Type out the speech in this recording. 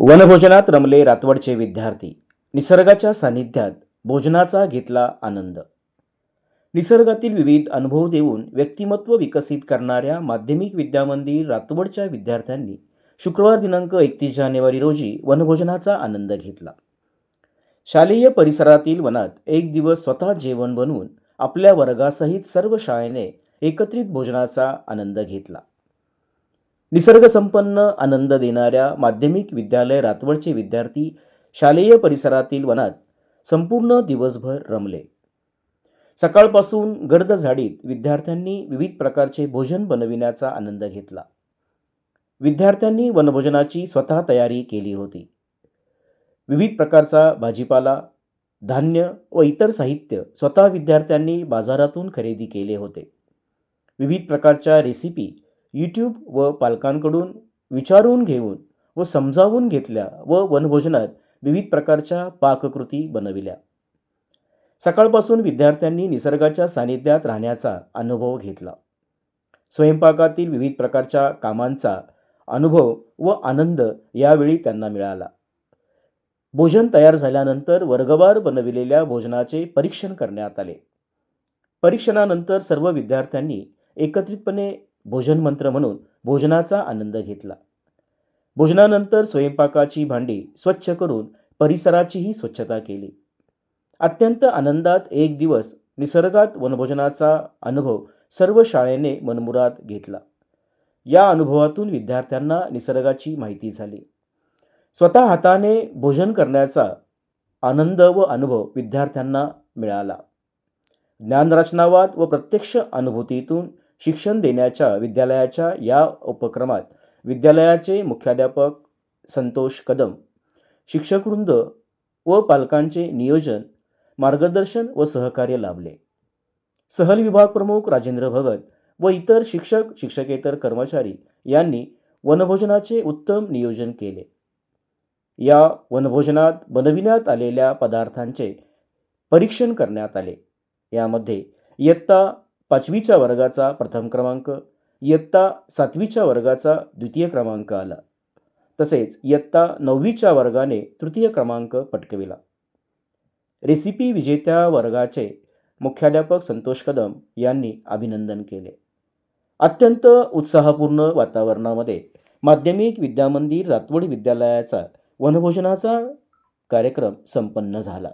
वनभोजनात रमले रातवडचे विद्यार्थी. निसर्गाच्या सानिध्यात भोजनाचा घेतला आनंद. निसर्गातील विविध अनुभव देऊन व्यक्तिमत्व विकसित करणाऱ्या माध्यमिक विद्यामंदिर रातवडच्या विद्यार्थ्यांनी शुक्रवार दिनांक एकतीस जानेवारी रोजी वनभोजनाचा आनंद घेतला. शालेय परिसरातील वनात एक दिवस स्वतः जेवण बनवून आपल्या वर्गासहित सर्व शाळेने एकत्रित भोजनाचा आनंद घेतला. निसर्गसंपन्न आनंद देणाऱ्या माध्यमिक विद्यालय रातवडचे विद्यार्थी शालेय परिसरातील वनात संपूर्ण दिवसभर रमले. सकाळपासून गर्द झाडीत विद्यार्थ्यांनी विविध प्रकारचे भोजन बनविण्याचा आनंद घेतला. विद्यार्थ्यांनी वनभोजनाची स्वतः तयारी केली होती. विविध प्रकारचा भाजीपाला धान्य व इतर साहित्य स्वतः विद्यार्थ्यांनी बाजारातून खरेदी केले होते. विविध प्रकारच्या रेसिपी यूट्यूब व पालकांकडून विचारून घेऊन व समजावून घेतल्या व वनभोजनात विविध प्रकारच्या पाककृती बनविल्या. सकाळपासून विद्यार्थ्यांनी निसर्गाच्या सानिध्यात राहण्याचा अनुभव घेतला. स्वयंपाकातील विविध प्रकारच्या कामांचा अनुभव व आनंद यावेळी त्यांना मिळाला. भोजन तयार झाल्यानंतर वर्गवार बनविलेल्या भोजनाचे परीक्षण करण्यात आले. परीक्षणानंतर सर्व विद्यार्थ्यांनी एकत्रितपणे भोजन मंत्र म्हणून भोजनाचा आनंद घेतला. भोजनानंतर स्वयंपाकाची भांडी स्वच्छ करून परिसराचीही स्वच्छता केली. अत्यंत आनंदात एक दिवस निसर्गात वनभोजनाचा अनुभव सर्व शाळेने मनमुरात घेतला. या अनुभवातून विद्यार्थ्यांना निसर्गाची माहिती झाली. स्वतः हाताने भोजन करण्याचा आनंद व अनुभव विद्यार्थ्यांना मिळाला. ज्ञानरचनावाद व प्रत्यक्ष अनुभूतीतून शिक्षण देण्याच्या विद्यालयाच्या या उपक्रमात विद्यालयाचे मुख्याध्यापक संतोष कदम शिक्षकवृंद व पालकांचे नियोजन मार्गदर्शन व सहकार्य लाभले. सहल विभाग प्रमुख राजेंद्र भगत व इतर शिक्षक शिक्षकेतर कर्मचारी यांनी वनभोजनाचे उत्तम नियोजन केले. या वनभोजनात बनविण्यात आलेल्या पदार्थांचे परीक्षण करण्यात आले. यामध्ये इयत्ता पाचवीच्या वर्गाचा प्रथम क्रमांक इयत्ता सातवीच्या वर्गाचा द्वितीय क्रमांक आला. तसेच इयत्ता नववीच्या वर्गाने तृतीय क्रमांक पटकविला. रेसिपी विजेत्या वर्गाचे मुख्याध्यापक संतोष कदम यांनी अभिनंदन केले. अत्यंत उत्साहपूर्ण वातावरणामध्ये माध्यमिक विद्यामंदिर रातवड विद्यालयाचा वनभोजनाचा कार्यक्रम संपन्न झाला.